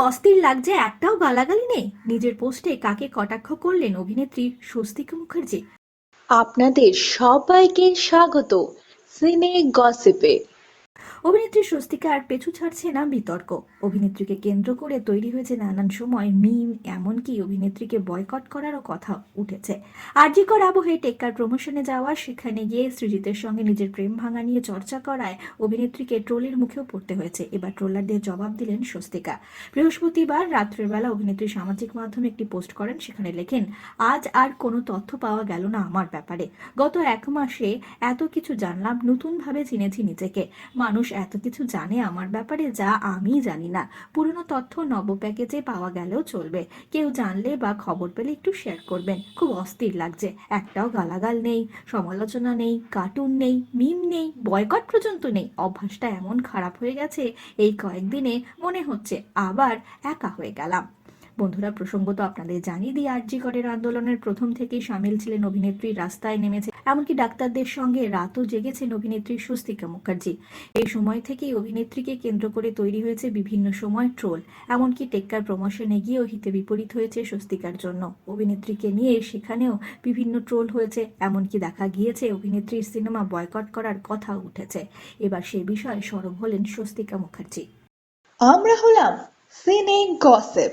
অস্থির লাগছে, একটাও গালাগালি নেই। নিজের পোস্টে কাকে কটাক্ষ করলেন অভিনেত্রী স্বস্তিকা মুখার্জি? আপনাদের সবাইকে স্বাগত। সিনে গসিপে। অভিনেত্রী স্বস্তিকা আর পেছু ছাড়ছে না বিতর্ক। অভিনেত্রীকে কেন্দ্র করে তৈরি হয়েছে নানান সময় মিম, এমনকি অভিনেত্রীকে বয়কট করারও কথা উঠেছে। আরজিকর আবহে টেক্কার প্রমোশনে যাওয়া, সেখানে গিয়ে সৃজিতের সঙ্গে নিজের প্রেম ভাঙা নিয়ে চর্চা করায় অভিনেত্রীকে ট্রোলের মুখেও পড়তে হয়েছে। এবার ট্রোলারদের জবাব দিলেন স্বস্তিকা। বৃহস্পতিবার রাত্রের বেলা অভিনেত্রী সামাজিক মাধ্যমে একটি পোস্ট করেন, সেখানে লেখেন, আজ আর কোনো তথ্য পাওয়া গেল না আমার ব্যাপারে। গত এক মাসে এত কিছু জানলাম, নতুনভাবে চিনেছি নিজেকে। মানুষ এত কিছু জানে আমার ব্যাপারে যা আমি জানি না। পুরনো তথ্য নব প্যাকেজে পাওয়া গেলেও চলবে। কেউ জানলে বা খবর পেলে একটু শেয়ার করবেন। খুব অস্থির লাগছে। একটাও গালাগাল নেই, সমালোচনা নেই কার্টুন নেই মিম নেই বয়কট পর্যন্ত নেই। অভ্যাসটা এমন খারাপ হয়ে গেছে, এই কয়েকদিনে মনে হচ্ছে আবার একা হয়ে গেলাম। বন্ধুরা, প্রসঙ্গত আপনাদের জানিয়ে দিয়ে আরজি করের আন্দোলনের প্রথম থেকেই সামিল ছিলেন অভিনেত্রী, রাস্তায় নেমেছে। এমনকি ডাক্তারদের সঙ্গে রাতও জেগেছেন অভিনেত্রী স্বস্তিকা মুখার্জি। এই সময় থেকেই অভিনেত্রীকে কেন্দ্র করে তৈরি হয়েছে বিভিন্ন সময় ট্রোল। এমনকি টেক্কার প্রমোশনে গিয়েও হিতে বিপরীত হয়েছে স্বস্তিকার জন্য। অভিনেত্রীকে নিয়ে সেখানেও বিভিন্ন ট্রোল হয়েছে। এমনকি দেখা গিয়েছে অভিনেত্রীর সিনেমা বয়কট করার কথা উঠেছে। এবার সে বিষয়ে সরব হলেন স্বস্তিকা মুখার্জি। আমরা হলাম সিনে গসিপ।